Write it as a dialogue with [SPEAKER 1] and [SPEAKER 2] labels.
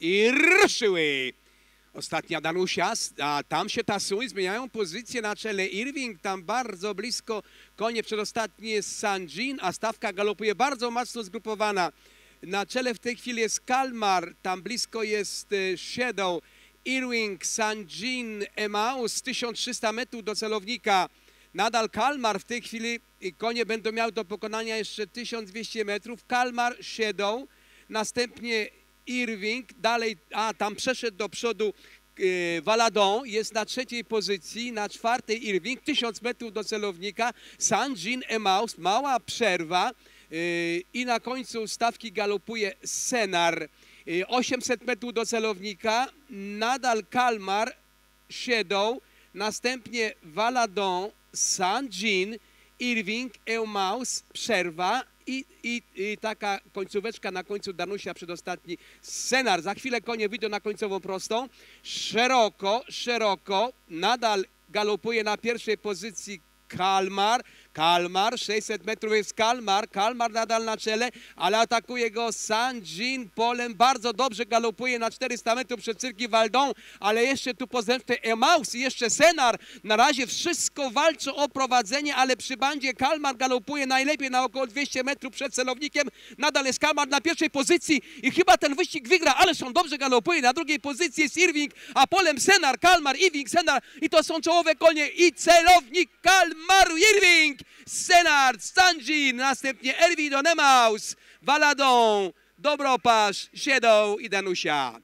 [SPEAKER 1] i ruszyły. Ostatnia Danusia, a tam się tasują, zmieniają pozycję na czele Irving, tam bardzo blisko konie przedostatni jest Sanjin, a stawka galopuje bardzo mocno zgrupowana. Na czele w tej chwili jest Kalmar, tam blisko jest e, Shadow, Irving, Sanjin, Emaus, 1300 metrów do celownika. Nadal Kalmar w tej chwili, i konie będą miały do pokonania jeszcze 1200 metrów. Kalmar, Shadow, następnie Irving, dalej, a tam przeszedł do przodu e, Valadon, jest na trzeciej pozycji, na czwartej Irving, 1000 metrów do celownika, Sanjin, Emaus, mała przerwa e, i na końcu stawki galopuje Senar. E, 800 metrów do celownika, nadal Kalmar, Shadow, następnie Valadon, Sanjin, Irving, Eumaus, przerwa i, i, i taka końcóweczka na końcu Danusia przedostatni Senar. Za chwilę konie wyjdą na końcową prostą. Szeroko, szeroko, nadal galopuje na pierwszej pozycji Kalmar. Kalmar, 600 metrów jest Kalmar, Kalmar nadal na czele, ale atakuje go Sanjin polem, bardzo dobrze galopuje na 400 metrów przed Cyrki Waldon, ale jeszcze tu pozępny Emaus i jeszcze Senar, na razie wszystko walczą o prowadzenie, ale przy bandzie Kalmar galopuje najlepiej na około 200 metrów przed celownikiem, nadal jest Kalmar na pierwszej pozycji i chyba ten wyścig wygra, ale on dobrze galopuje, na drugiej pozycji jest Irving, a polem Senar, Kalmar, Irving, Senar i to są czołowe konie i celownik Kalmaru, Irving, Senard, Stanjin, następnie Elvidon Emaus, Valadon, Dobropasz, Siedoł i Danusia.